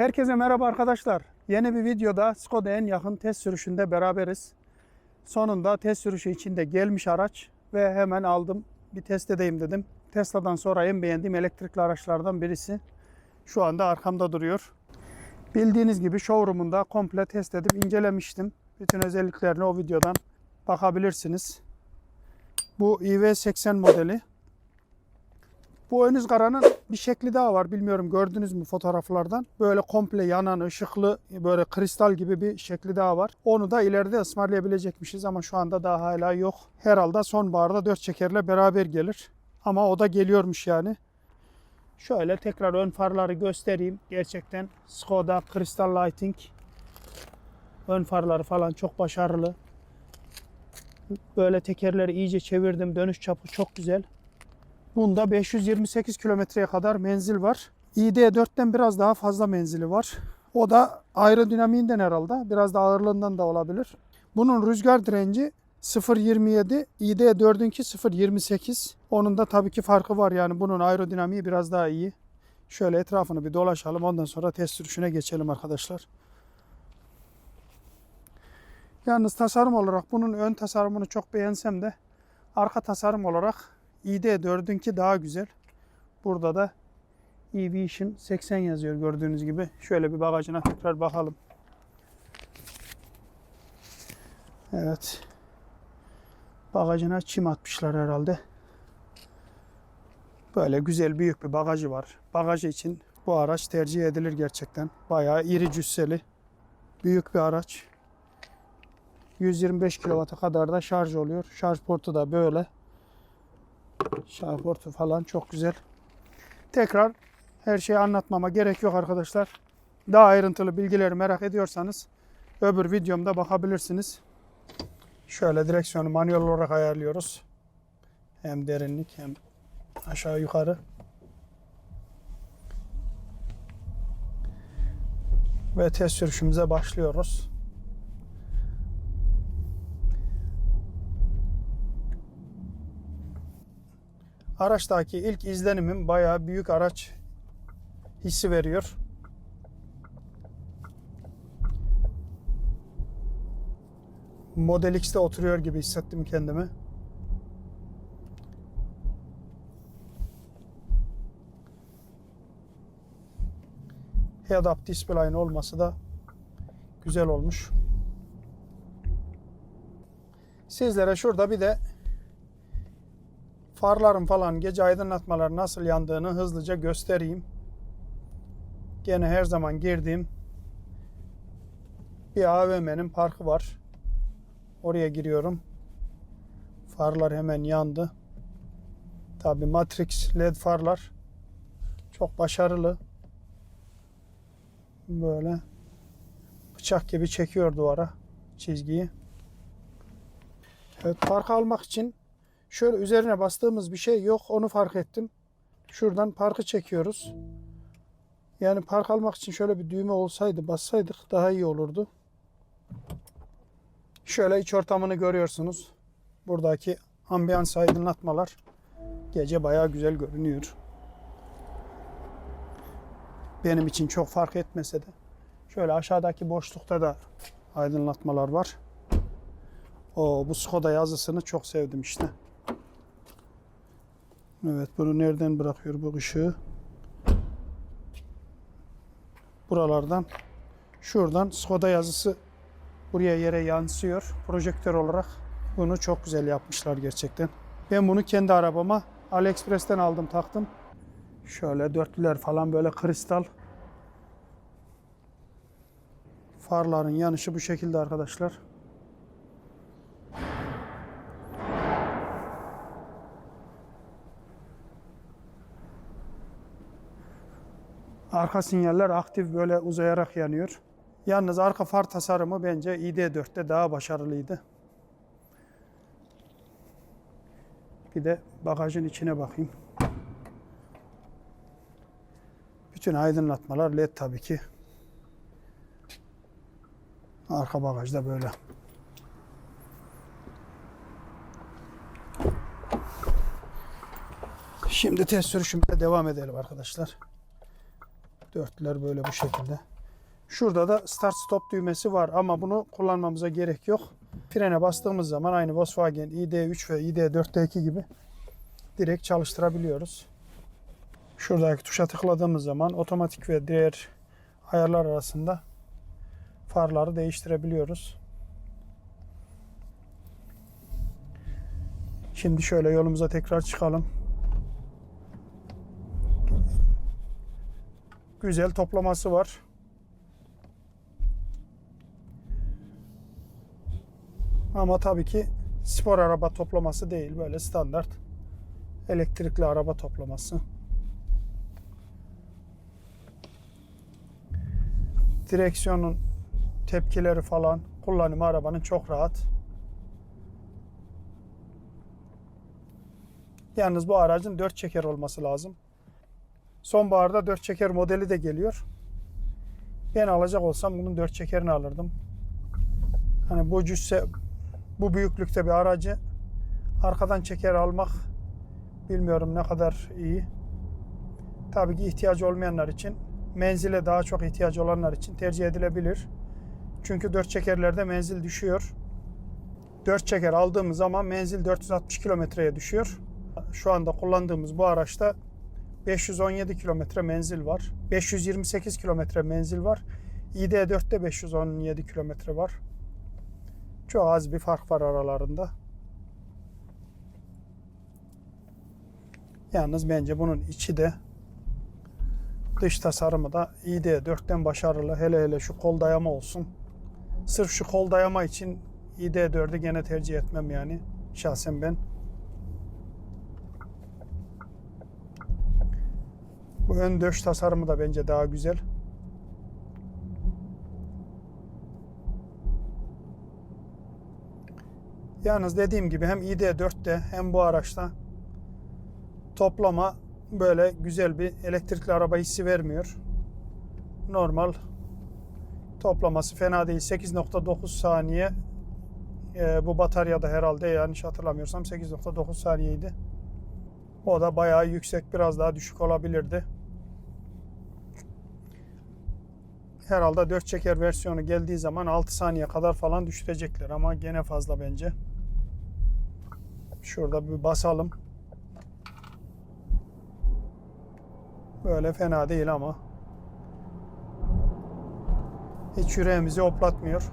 Herkese merhaba arkadaşlar. Yeni bir videoda Skoda en yakın test sürüşünde beraberiz. Sonunda test sürüşü içinde gelmiş araç ve hemen aldım. Bir test edeyim dedim. Tesla'dan sonra en beğendiğim elektrikli araçlardan birisi. Şu anda arkamda duruyor. Bildiğiniz gibi showroom'unda komple test edip incelemiştim. Bütün özelliklerine o videodan bakabilirsiniz. Bu iV80 modeli. Bu ön ızgaranın bir şekli daha var. Bilmiyorum gördünüz mü fotoğraflardan. Böyle komple yanan, ışıklı, böyle kristal gibi bir şekli daha var. Onu da ileride ısmarlayabilecekmişiz ama şu anda daha hala yok. Herhalde sonbaharda dört çekerle beraber gelir. Ama o da geliyormuş yani. Şöyle tekrar ön farları göstereyim. Gerçekten Skoda Crystal Lighting ön farları falan çok başarılı. Böyle tekerleri iyice çevirdim. Dönüş çapı çok güzel. Bunda 528 kilometreye kadar menzil var. ID4'ten biraz daha fazla menzili var. O da aerodinamiğinden herhalde. Biraz da ağırlığından da olabilir. Bunun rüzgar direnci 0.27, ID4'ünki 0.28. Onun da tabii ki farkı var yani bunun aerodinamiği biraz daha iyi. Şöyle etrafını bir dolaşalım ondan sonra test sürüşüne geçelim arkadaşlar. Yalnız tasarım olarak bunun ön tasarımını çok beğensem de arka tasarım olarak ID4'ünki daha güzel. Burada da eVision 80 yazıyor gördüğünüz gibi. Şöyle bir bagajına tekrar bakalım. Evet. Bagajına çim atmışlar herhalde. Böyle güzel büyük bir bagajı var. Bagajı için bu araç tercih edilir gerçekten. Bayağı iri cüsseli. Büyük bir araç. 125 kW'a kadar da şarj oluyor. Şarj portu da böyle. Şarj portu falan çok güzel. Tekrar her şeyi anlatmama gerek yok arkadaşlar. Daha ayrıntılı bilgileri merak ediyorsanız öbür videomda bakabilirsiniz. Şöyle direksiyonu manuel olarak ayarlıyoruz. Hem derinlik hem aşağı yukarı. Ve test sürüşümüze başlıyoruz. Araçtaki ilk izlenimim bayağı büyük araç hissi veriyor. Model X'te oturuyor gibi hissettim kendimi. Head-up display'in olması da güzel olmuş. Sizlere şurada bir de farların falan gece aydınlatmaları nasıl yandığını hızlıca göstereyim. Gene her zaman girdiğim bir AVM'nin parkı var. Oraya giriyorum. Farlar hemen yandı. Tabi Matrix LED farlar çok başarılı. Böyle bıçak gibi çekiyor duvara çizgiyi. Evet park almak için şöyle üzerine bastığımız bir şey yok. Onu fark ettim. Şuradan parkı çekiyoruz. Yani park almak için şöyle bir düğme olsaydı bassaydık daha iyi olurdu. Şöyle iç ortamını görüyorsunuz. Buradaki ambiyans aydınlatmalar gece bayağı güzel görünüyor. Benim için çok fark etmese de. Şöyle aşağıdaki boşlukta da aydınlatmalar var. O bu Skoda yazısını çok sevdim işte. Evet bunu nereden bırakıyor bu ışığı? Buralardan şuradan Skoda yazısı buraya yere yansıyor. Projektör olarak bunu çok güzel yapmışlar gerçekten. Ben bunu kendi arabama AliExpress'ten aldım taktım. Şöyle dörtlüler falan böyle kristal. Farların yanışı bu şekilde arkadaşlar. Arka sinyaller aktif böyle uzayarak yanıyor. Yalnız arka far tasarımı bence ID4'te daha başarılıydı. Bir de bagajın içine bakayım. Bütün aydınlatmalar LED tabii ki. Arka bagajda böyle. Şimdi test sürüşümüze devam edelim arkadaşlar. Dörtler böyle bu şekilde. Şurada da start stop düğmesi var ama bunu kullanmamıza gerek yok. Frene bastığımız zaman aynı Volkswagen ID3 ve ID4'teki gibi direkt çalıştırabiliyoruz. Şuradaki tuşa tıkladığımız zaman otomatik ve diğer ayarlar arasında farları değiştirebiliyoruz. Şimdi şöyle yolumuza tekrar çıkalım. Güzel toplaması var. Ama tabii ki spor araba toplaması değil. Böyle standart elektrikli araba toplaması. Direksiyonun tepkileri falan kullanımı arabanın çok rahat. Yalnız bu aracın 4 çeker olması lazım. Sonbaharda 4 çeker modeli de geliyor. Ben alacak olsam bunun 4 çekerini alırdım. Hani bu cüsse bu büyüklükte bir aracı arkadan çeker almak bilmiyorum ne kadar iyi. Tabii ki ihtiyacı olmayanlar için menzile daha çok ihtiyacı olanlar için tercih edilebilir. Çünkü 4 çekerlerde menzil düşüyor. 4 çeker aldığımız zaman menzil 460 kilometreye düşüyor. Şu anda kullandığımız bu araçta 517 kilometre menzil var. 528 kilometre menzil var. ID4'te 517 kilometre var. Çok az bir fark var aralarında. Yalnız bence bunun içi de dış tasarımı da ID4'ten başarılı. Hele hele şu kol dayama olsun. Sırf şu kol dayama için ID4'ü gene tercih etmem yani. Şahsen ben. Ön döş tasarımı da bence daha güzel. Yalnız dediğim gibi hem ID4'te hem bu araçta toplama böyle güzel bir elektrikli araba hissi vermiyor. Normal toplaması fena değil. 8.9 saniye Ee, bu bataryada herhalde yanlış hatırlamıyorsam 8.9 saniyeydi. O da bayağı yüksek biraz daha düşük olabilirdi. Herhalde 4 çeker versiyonu geldiği zaman 6 saniye kadar falan düşürecekler ama gene fazla bence. Şurada bir basalım. Böyle fena değil ama hiç yüreğimizi hoplatmıyor.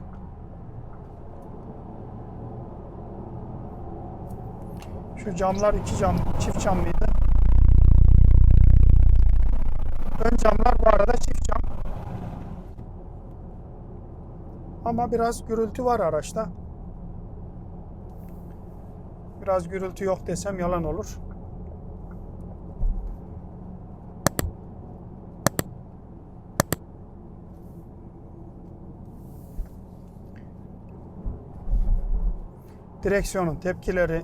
Şu camlar iki cam, çift cam mıydı? Ön camlar bu arada çift cam. Ama biraz gürültü var araçta. Biraz gürültü yok desem yalan olur. Direksiyonun tepkileri,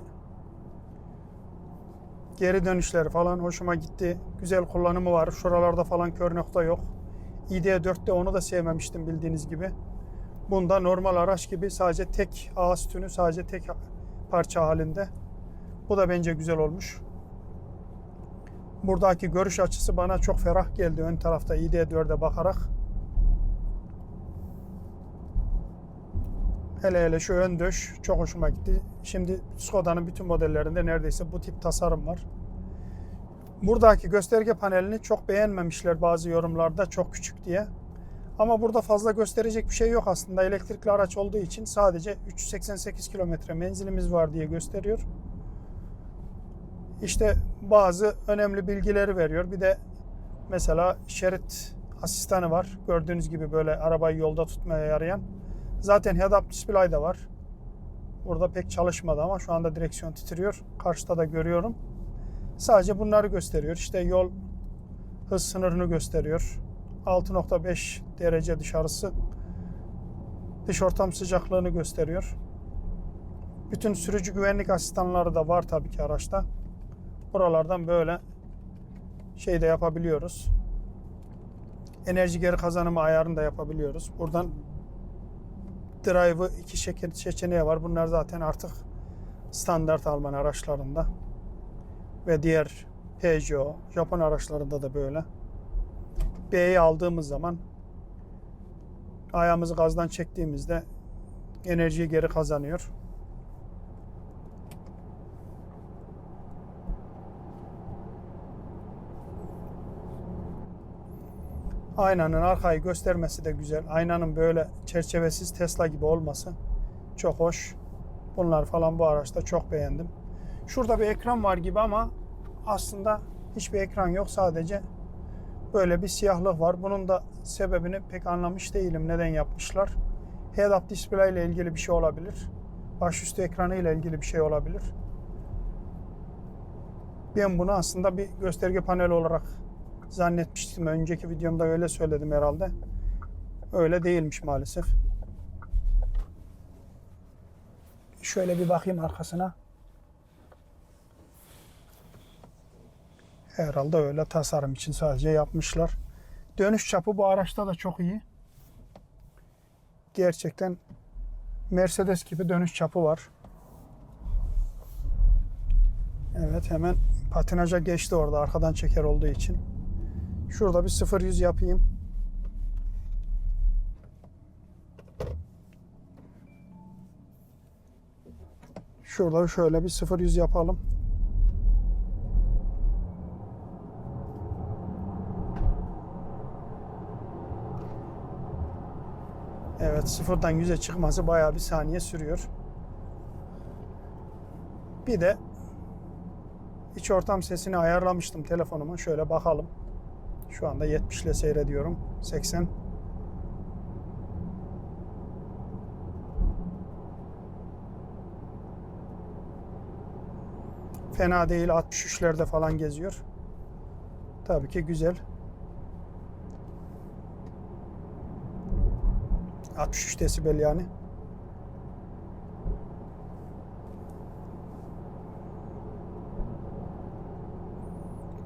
geri dönüşleri falan hoşuma gitti. Güzel kullanımı var. Şuralarda falan kör nokta yok. ID4'te onu da sevmemiştim bildiğiniz gibi. Bunda normal araç gibi sadece tek ağız tünü sadece tek parça halinde. Bu da bence güzel olmuş. Buradaki görüş açısı bana çok ferah geldi ön tarafta ID4'e bakarak. Hele hele şu ön döş çok hoşuma gitti. Şimdi Skoda'nın bütün modellerinde neredeyse bu tip tasarım var. Buradaki gösterge panelini çok beğenmemişler bazı yorumlarda çok küçük diye. Ama burada fazla gösterecek bir şey yok aslında. Elektrikli araç olduğu için sadece 388 kilometre menzilimiz var diye gösteriyor. İşte bazı önemli bilgileri veriyor. Bir de mesela şerit asistanı var. Gördüğünüz gibi böyle arabayı yolda tutmaya yarayan. Zaten head-up display de var. Burada pek çalışmadı ama şu anda direksiyon titriyor. Karşıda da görüyorum. Sadece bunları gösteriyor. İşte yol hız sınırını gösteriyor. 6.5 derece dışarısı. Dış ortam sıcaklığını gösteriyor. Bütün sürücü güvenlik asistanları da var tabii ki araçta. Buralardan böyle şey de yapabiliyoruz. Enerji geri kazanımı ayarını da yapabiliyoruz. Buradan drive'ı iki seçeneği var. Bunlar zaten artık standart Alman araçlarında ve diğer Peugeot, Japon araçlarında da böyle. B'yi aldığımız zaman ayağımızı gazdan çektiğimizde enerjiyi geri kazanıyor. Aynanın arkayı göstermesi de güzel. Aynanın böyle çerçevesiz Tesla gibi olması çok hoş. Bunlar falan bu araçta çok beğendim. Şurada bir ekran var gibi ama aslında hiçbir ekran yok. Sadece böyle bir siyahlık var. Bunun da sebebini pek anlamış değilim. Neden yapmışlar? Head-up display ile ilgili bir şey olabilir. Başüstü ekranı ile ilgili bir şey olabilir. Ben bunu aslında bir gösterge paneli olarak zannetmiştim. Önceki videomda öyle söyledim herhalde. Öyle değilmiş maalesef. Şöyle bir bakayım arkasına. Herhalde öyle tasarım için sadece yapmışlar. Dönüş çapı bu araçta da çok iyi. Gerçekten Mercedes gibi dönüş çapı var. Evet hemen patinaja geçti orada arkadan çeker olduğu için. Şurada bir 0-100 yapayım. Şurada şöyle bir 0-100 yapalım. Evet sıfırdan 100'e çıkması bayağı bir saniye sürüyor. Bir de iç ortam sesini ayarlamıştım telefonuma. Şöyle bakalım. Şu anda 70 ile seyrediyorum. 80. Fena değil. 63'lerde falan geziyor. Tabii ki güzel. 63 desibel yani.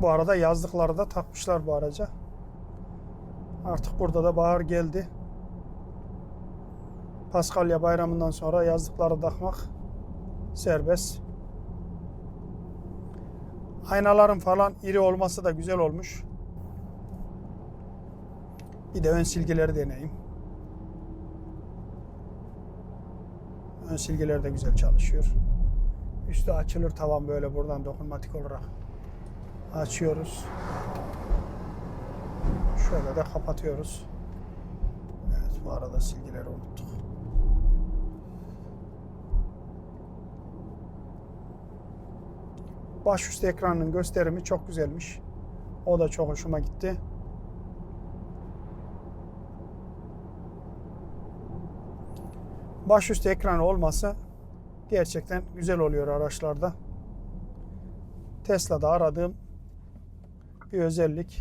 Bu arada yazlıkları da takmışlar bu araca. Artık burada da bahar geldi. Paskalya bayramından sonra yazlıkları takmak serbest. Aynaların falan iri olması da güzel olmuş. Bir de ön silgileri deneyeyim. Ön silgiler de güzel çalışıyor. Üstü açılır tavan böyle buradan dokunmatik olarak açıyoruz. Şöyle de kapatıyoruz. Evet bu arada silgileri unuttuk. Başüstü ekranın gösterimi çok güzelmiş. O da çok hoşuma gitti. Başüstü ekran olması gerçekten güzel oluyor araçlarda. Tesla'da aradığım bir özellik.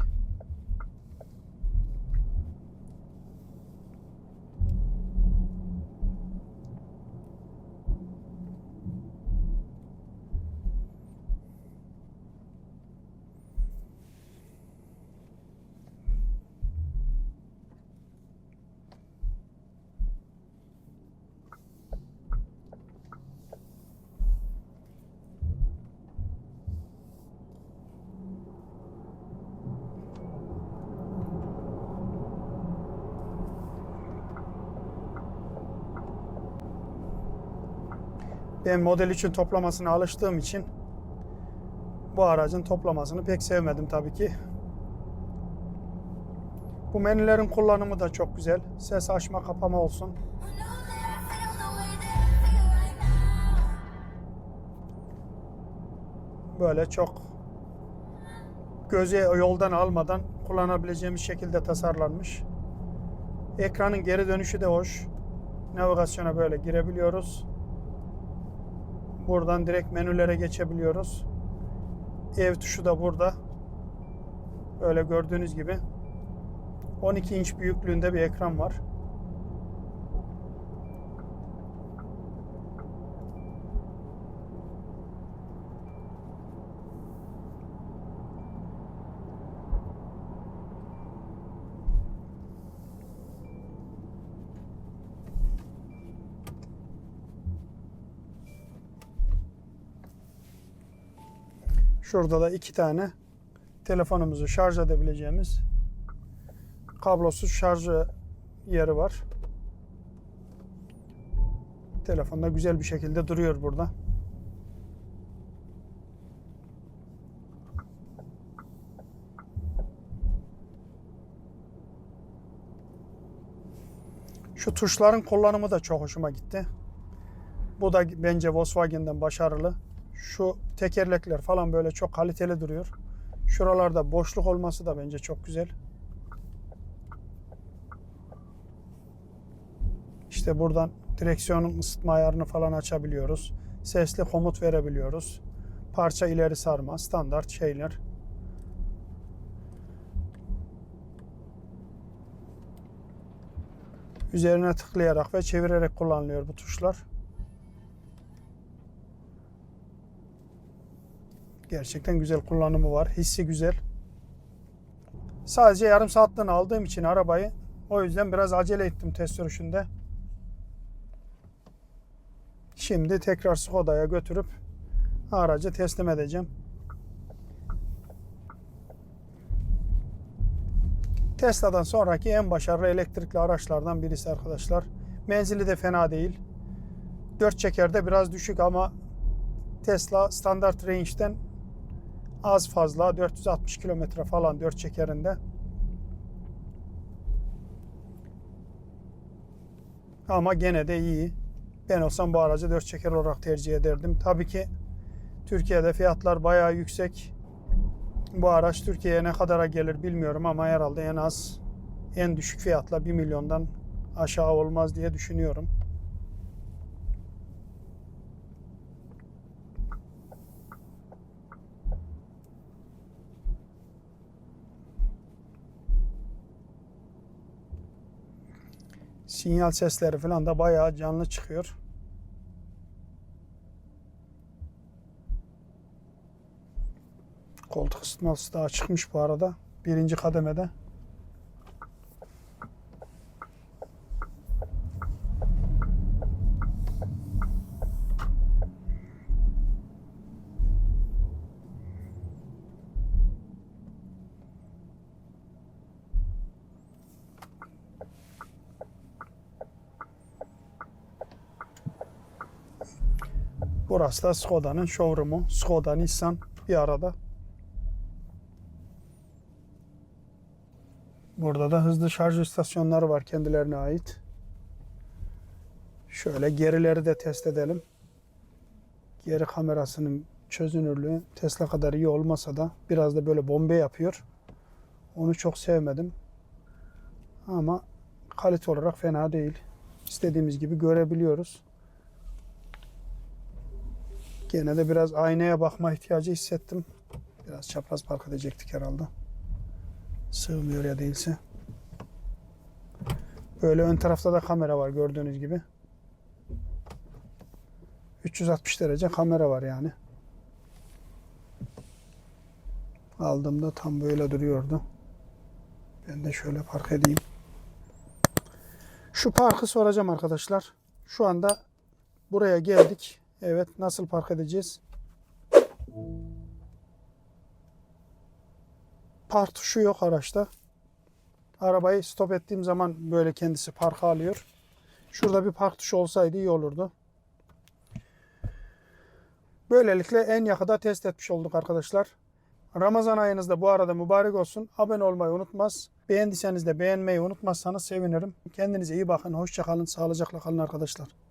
Ben model için toplamasına alıştığım için bu aracın toplamasını pek sevmedim tabii ki. Bu menülerin kullanımı da çok güzel. Ses açma kapama olsun. Böyle çok göze yoldan almadan kullanabileceğimiz şekilde tasarlanmış. Ekranın geri dönüşü de hoş. Navigasyona böyle girebiliyoruz. Buradan direkt menülere geçebiliyoruz. Ev tuşu da burada. Böyle gördüğünüz gibi 12 inç büyüklüğünde bir ekran var. Şurada da iki tane telefonumuzu şarj edebileceğimiz kablosuz şarj yeri var. Telefonda güzel bir şekilde duruyor burada. Şu tuşların kullanımı da çok hoşuma gitti. Bu da bence Volkswagen'den başarılı. Şu tekerlekler falan böyle çok kaliteli duruyor. Şuralarda boşluk olması da bence çok güzel. İşte buradan direksiyonun ısıtma ayarını falan açabiliyoruz. Sesli komut verebiliyoruz. Parça ileri sarma, standart şeyler. Üzerine tıklayarak ve çevirerek kullanılıyor bu tuşlar. Gerçekten güzel kullanımı var. Hissi güzel. Sadece yarım saatten aldığım için arabayı o yüzden biraz acele ettim test sürüşünde. Şimdi tekrar Skoda'ya götürüp aracı teslim edeceğim. Tesla'dan sonraki en başarılı elektrikli araçlardan birisi arkadaşlar. Menzili de fena değil. 4 çekerde biraz düşük ama Tesla standart range'den az fazla 460 kilometre falan 4 çekerinde. Ama gene de iyi. Ben olsam bu aracı 4 çeker olarak tercih ederdim. Tabii ki Türkiye'de fiyatlar bayağı yüksek. Bu araç Türkiye'ye ne kadara gelir bilmiyorum ama herhalde en az en düşük fiyatla 1 milyondan aşağı olmaz diye düşünüyorum. Sinyal sesleri falan da bayağı canlı çıkıyor. Koltuk ısıtması daha çıkmış bu arada. Birinci kademede. Burası da Skoda'nın showroom'u. Skoda, Nissan bir arada. Burada da hızlı şarj istasyonları var kendilerine ait. Şöyle gerileri de test edelim. Geri kamerasının çözünürlüğü Tesla kadar iyi olmasa da biraz da böyle bombe yapıyor. Onu çok sevmedim. Ama kalite olarak fena değil. İstediğimiz gibi görebiliyoruz. Gene de biraz aynaya bakma ihtiyacı hissettim. Biraz çapraz park edecektik herhalde. Sığmıyor ya değilse. Böyle ön tarafta da kamera var gördüğünüz gibi. 360 derece kamera var yani. Aldığımda tam böyle duruyordu. Ben de şöyle park edeyim. Şu parkı soracağım arkadaşlar. Şu anda buraya geldik. Evet nasıl park edeceğiz? Park tuşu yok araçta. Arabayı stop ettiğim zaman böyle kendisi parka alıyor. Şurada bir park tuşu olsaydı iyi olurdu. Böylelikle en yakında test etmiş olduk arkadaşlar. Ramazan ayınız da bu arada mübarek olsun. Abone olmayı unutmaz. Beğendiyseniz de beğenmeyi unutmazsanız sevinirim. Kendinize iyi bakın. Hoşça kalın. Sağlıcakla kalın arkadaşlar.